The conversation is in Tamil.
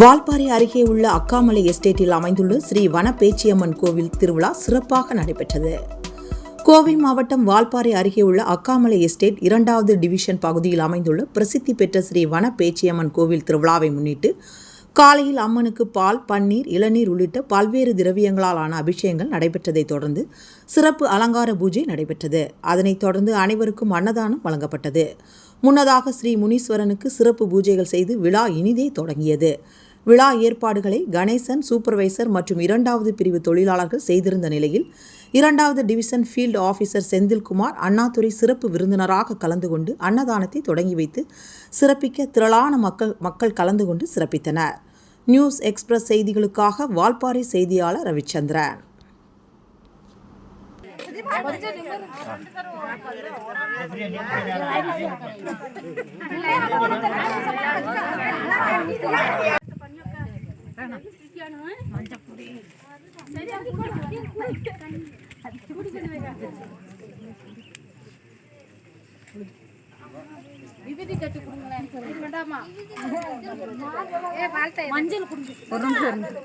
வால்பாறை அருகே உள்ள அக்காமலை எஸ்டேட்டில் அமைந்துள்ள ஸ்ரீ வனப்பேச்சியம்மன் கோவில் திருவிழா சிறப்பாக நடைபெற்றது. கோவை மாவட்டம் வால்பாறை அருகே உள்ள அக்காமலை எஸ்டேட் இரண்டாவது டிவிஷன் பகுதியில் அமைந்துள்ள பிரசித்தி பெற்ற ஸ்ரீ வனப்பேச்சியம்மன் கோவில் திருவிழாவை முன்னிட்டு காலையில் அம்மனுக்கு பால் பன்னீர் இளநீர் உள்ளிட்ட பல்வேறு திரவியங்களால் ஆன அபிஷேகங்கள் நடைபெற்றதைத் தொடர்ந்து சிறப்பு அலங்கார பூஜை நடைபெற்றது. அதனைத் தொடர்ந்து அனைவருக்கும் அன்னதானம் வழங்கப்பட்டது. முன்னதாக ஸ்ரீ முனீஸ்வரனுக்கு சிறப்பு பூஜைகள் செய்து விழா இனிதே தொடங்கியது. விழா ஏற்பாடுகளை கணேசன் சூப்பர்வைசர் மற்றும் இரண்டாவது பிரிவு தொழிலாளர்கள் செய்திருந்த நிலையில் இரண்டாவது division field officer Senthilkumar Annadurai சிறப்பு விருந்தினராக கலந்து கொண்டு அன்னதானத்தை தொடங்கி வைத்து சிறப்பிக்க திரளான மக்கள் மக்கள் கலந்து கொண்டு சிறப்பித்தனர். நியூஸ் எக்ஸ்பிரஸ் செய்திகளுக்காக வால்பாறை செய்தியாளர் ரவிச்சந்திரன். விபதி கட்டி கொடுங்களேன். வேண்டாமா மஞ்சள் கொடுங்க.